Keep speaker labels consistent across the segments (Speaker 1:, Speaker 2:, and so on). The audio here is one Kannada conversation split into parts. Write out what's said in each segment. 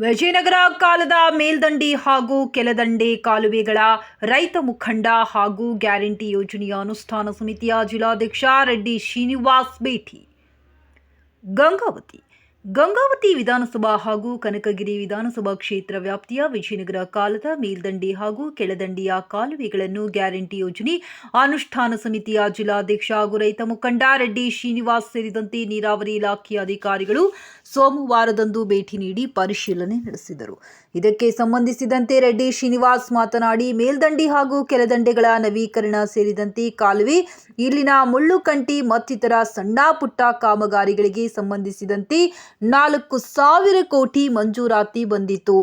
Speaker 1: ವಿಜಯನಗರ ಕಾಲದ ಮೇಲ್ದಂಡಿ ಹಾಗೂ ಕೆಲದಂಡೆ ಕಾಲುವೆಗಳ ರೈತ ಮುಖಂಡ ಹಾಗೂ ಗ್ಯಾರಂಟಿ ಯೋಜನೆಯ ಅನುಷ್ಠಾನ ಸಮಿತಿಯ ಜಿಲ್ಲಾಧ್ಯಕ್ಷ ರೆಡ್ಡಿ ಶ್ರೀನಿವಾಸ್ ಭೇಟಿ. ಗಂಗಾವತಿ ಗಂಗಾವತಿ ವಿಧಾನಸಭಾ ಹಾಗೂ ಕನಕಗಿರಿ ವಿಧಾನಸಭಾ ಕ್ಷೇತ್ರ ವ್ಯಾಪ್ತಿಯ ವಿಜಯನಗರ ಕಾಲದ ಮೇಲ್ದಂಡೆ ಹಾಗೂ ಕೆಳದಂಡೆಯ ಕಾಲುವೆಗಳನ್ನು ಗ್ಯಾರಂಟಿ ಯೋಜನೆ ಅನುಷ್ಠಾನ ಸಮಿತಿಯ ಜಿಲ್ಲಾಧ್ಯಕ್ಷ ಹಾಗೂ ರೈತ ಮುಖಂಡ ರೆಡ್ಡಿ ಶ್ರೀನಿವಾಸ್ ಸೇರಿದಂತೆ ನೀರಾವರಿ ಇಲಾಖೆಯ ಅಧಿಕಾರಿಗಳು ಸೋಮವಾರದಂದು ಭೇಟಿ ನೀಡಿ ಪರಿಶೀಲನೆ ನಡೆಸಿದರು. ಇದಕ್ಕೆ ಸಂಬಂಧಿಸಿದಂತೆ ರೆಡ್ಡಿ ಶ್ರೀನಿವಾಸ್ ಮಾತನಾಡಿ, ಮೇಲ್ದಂಡೆ ಹಾಗೂ ಕೆಳದಂಡೆಗಳ ನವೀಕರಣ ಸೇರಿದಂತೆ ಕಾಲುವೆ, ಇಲ್ಲಿನ ಮುಳ್ಳುಕಂಟಿ ಮತ್ತಿತರ ಸಣ್ಣ ಪುಟ್ಟ ಕಾಮಗಾರಿಗಳಿಗೆ ಸಂಬಂಧಿಸಿದಂತೆ ನಾಲ್ಕು ಸಾವಿರ ಕೋಟಿ ಮಂಜೂರಾತಿ ಬಂದಿತ್ತು.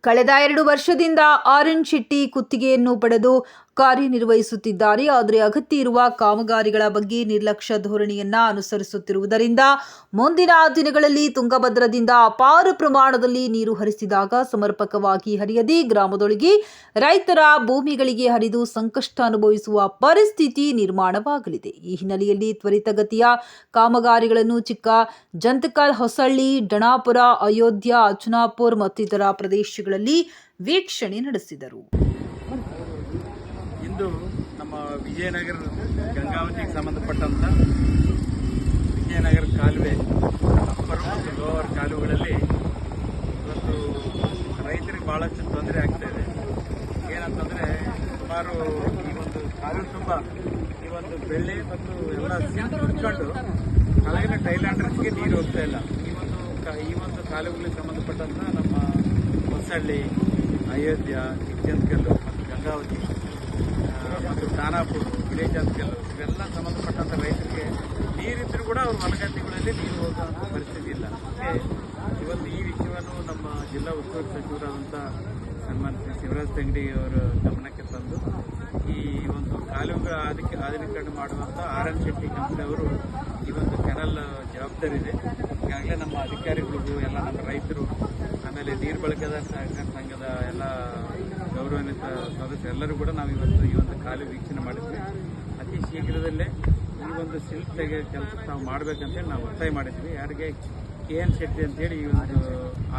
Speaker 1: ಕಳೆದ ಎರಡು ವರ್ಷದಿಂದ ಆರೆಂಜ್ ಶೆಟ್ಟಿ ಗುತ್ತಿಗೆಯನ್ನು ಪಡೆದು ಕಾರ್ಯನಿರ್ವಹಿಸುತ್ತಿದ್ದಾರೆ. ಆದರೆ ಅಗತ್ಯ ಇರುವ ಕಾಮಗಾರಿಗಳ ಬಗ್ಗೆ ನಿರ್ಲಕ್ಷ್ಯ ಧೋರಣೆಯನ್ನ ಅನುಸರಿಸುತ್ತಿರುವುದರಿಂದ ಮುಂದಿನ ದಿನಗಳಲ್ಲಿ ತುಂಗಭದ್ರದಿಂದ ಅಪಾರ ಪ್ರಮಾಣದಲ್ಲಿ ನೀರು ಹರಿಸಿದಾಗ ಸಮರ್ಪಕವಾಗಿ ಹರಿಯದೆ ಗ್ರಾಮದೊಳಗೆ ರೈತರ ಭೂಮಿಗಳಿಗೆ ಹರಿದು ಸಂಕಷ್ಟ ಅನುಭವಿಸುವ ಪರಿಸ್ಥಿತಿ ನಿರ್ಮಾಣವಾಗಲಿದೆ. ಈ ಹಿನ್ನೆಲೆಯಲ್ಲಿ ತ್ವರಿತಗತಿಯ ಕಾಮಗಾರಿಗಳನ್ನು ಚಿಕ್ಕ ಜಂತಕಲ್, ಹೊಸಳ್ಳಿ, ಡಣಾಪುರ, ಅಯೋಧ್ಯ, ಅಚುನಾಪುರ್ ಮತ್ತಿತರ ಪ್ರದೇಶಗಳಲ್ಲಿ ವೀಕ್ಷಣೆ ನಡೆಸಿದರು.
Speaker 2: ಇಂದು ನಮ್ಮ ವಿಜಯನಗರ ಗಂಗಾವತಿಗೆ ಸಂಬಂಧಪಟ್ಟಂಥ ವಿಜಯನಗರ ಕಾಲುವೆ, ಅಪ್ಪರ್ ಮತ್ತು ಲೋವರ್ ಕಾಲುವೆಗಳಲ್ಲಿ ಇವತ್ತು ರೈತರಿಗೆ ಭಾಳಷ್ಟು ತೊಂದರೆ ಆಗ್ತಾ ಇದೆ. ಏನಂತಂದರೆ, ಸುಮಾರು ಈ ಒಂದು ಕಾಲುವೆ ತುಂಬ ಈ ಒಂದು ಬೆಳ್ಳಿ ಮತ್ತು ಎಲ್ಲ ಸಿಲ್ಟ್ ಕುತ್ಕೊಂಡು ಕೆಳಗಿನ ಟೈಲ್ಯಾಂಡರ್ಸ್ಗೆ ನೀರು ಹೋಗ್ತಾ ಇಲ್ಲ. ಈ ಒಂದು ಈ ಒಂದು ಕಾಲುವೆಗಳಿಗೆ ಸಂಬಂಧಪಟ್ಟಂಥ ನಮ್ಮ ಹೊಸಳ್ಳಿ, ಅಯೋಧ್ಯ, ಚಿಕ್ಕಂದ್ಕಲ್ಲು ಮತ್ತು ಗಂಗಾವತಿ ಮತ್ತು ವಿಲೇಜ್ ಅಂತ ಕೆಲವು ಇವೆಲ್ಲ ಸಂಬಂಧಪಟ್ಟಂಥ ರೈತರಿಗೆ ನೀರಿದ್ದರೂ ಕೂಡ ಅವ್ರ ಹೊಲಗದ್ದೆಗಳಲ್ಲಿ ನೀರು ಹೋಗುವಂಥ ಪರಿಸ್ಥಿತಿ ಇಲ್ಲ. ಮತ್ತೆ ಇವತ್ತು ಈ ವಿಷಯವನ್ನು ನಮ್ಮ ಜಿಲ್ಲಾ ಉಸ್ತುವಾರಿ ಸಚಿವರಾದಂಥ ಸನ್ಮಾನ್ಯ ಶಿವರಾಜ್ ತಂಗಡಿ ಅವರ ಗಮನಕ್ಕೆ ತಂದು ಈ ಒಂದು ಕಾಲುವೆ ಅದಕ್ಕೆ ಆಧುನೀಕರಣ ಮಾಡುವಂಥ ಆರ್ ಎನ್ ಶೆಟ್ಟಿ ಕಂಪನಿಯವರು ಈ ಒಂದು ಕೆನಲ್ ಜವಾಬ್ದಾರಿ ಇದೆ. ಈಗಾಗಲೇ ನಮ್ಮ ಅಧಿಕಾರಿಗಳಿಗೂ ಎಲ್ಲ ನಮ್ಮ ರೈತರು ಆಮೇಲೆ ನೀರು ಬಳಕೆದ ಸಹಕಾರ ಸಂಘದ ಎಲ್ಲ ಗೌರವಾನ್ವಿತ ಸದಸ್ಯ ಎಲ್ಲರೂ ಕೂಡ ನಾವು ಇವತ್ತು ಈ ಒಂದು ಖಾಲಿ ವೀಕ್ಷಣೆ ಮಾಡಿದ್ವಿ. ಅತಿ ಶೀಘ್ರದಲ್ಲೇ ಈ ಒಂದು ಸಿಲ್ಕ್ ತೆಗೆ ಕೆಲಸ ನಾವು ಮಾಡಬೇಕಂತೇಳಿ ನಾವು ಒತ್ತಾಯ ಮಾಡಿದ್ವಿ. ಯಾರಿಗೆ ಕೆ ಎನ್ ಶೆಟ್ಟಿ ಅಂತೇಳಿ ಈ ಒಂದು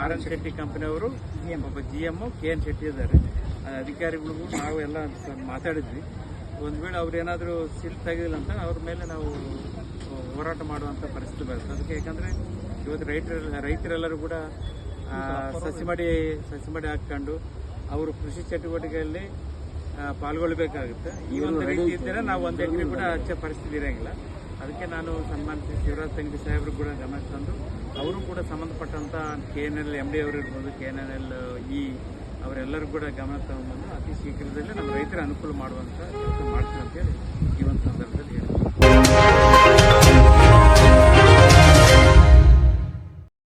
Speaker 2: ಆರ್ ಎನ್ ಶೆಟ್ಟಿ ಕಂಪನಿಯವರು, ಒಬ್ಬ G M K N Shetty ಇದ್ದಾರೆ. ಅಧಿಕಾರಿಗಳಿಗೂ ನಾವು ಎಲ್ಲ ಮಾತಾಡಿದ್ವಿ. ಒಂದು ವೇಳೆ ಅವ್ರು ಏನಾದರೂ ಸಿಲ್ಕ್ ತೆಗೆದಿಲ್ಲ ಅಂತ ಅವ್ರ ಮೇಲೆ ನಾವು ಹೋರಾಟ ಮಾಡುವಂಥ ಪರಿಸ್ಥಿತಿ ಬರುತ್ತೆ. ಅದಕ್ಕೆ ಯಾಕಂದರೆ ಇವತ್ತು ರೈತರ ರೈತರೆಲ್ಲರೂ ಕೂಡ ಸಸಿಮಡಿ ಸಸಿ ಮಡಿ ಸಸಿ ಮಡಿ ಹಾಕ್ಕೊಂಡು ಅವರು ಕೃಷಿ ಚಟುವಟಿಕೆಯಲ್ಲಿ ಪಾಲ್ಗೊಳ್ಬೇಕಾಗುತ್ತೆ ಈ ಒಂದು ರೀತಿ ಇದ್ದರೆ. ನಾವು ಒಂದು ಎಕರೆ ಕೂಡ ಹಚ್ಚೋ ಪರಿಸ್ಥಿತಿ ಇರೋಂಗಿಲ್ಲ. ಅದಕ್ಕೆ ನಾನು ಸನ್ಮಾನಿಸಿ ಶಿವರಾಜ್ ತಂಗಿ ಸಾಹೇಬರು ಕೂಡ ಗಮನ ತಂದು ಅವರು ಕೂಡ ಸಂಬಂಧಪಟ್ಟಂಥ K N L M D ಅವರು ಇರ್ಬೋದು K N N L E ಅವರೆಲ್ಲರೂ ಕೂಡ ಗಮನ ತಗೊಂಡ್ಬಂದು ಅತಿ ಶೀಘ್ರದಲ್ಲೇ ನಮ್ಮ ರೈತರ ಅನುಕೂಲ ಮಾಡುವಂಥ ಕೆಲಸ ಅಂತ ಅಂತೇಳಿ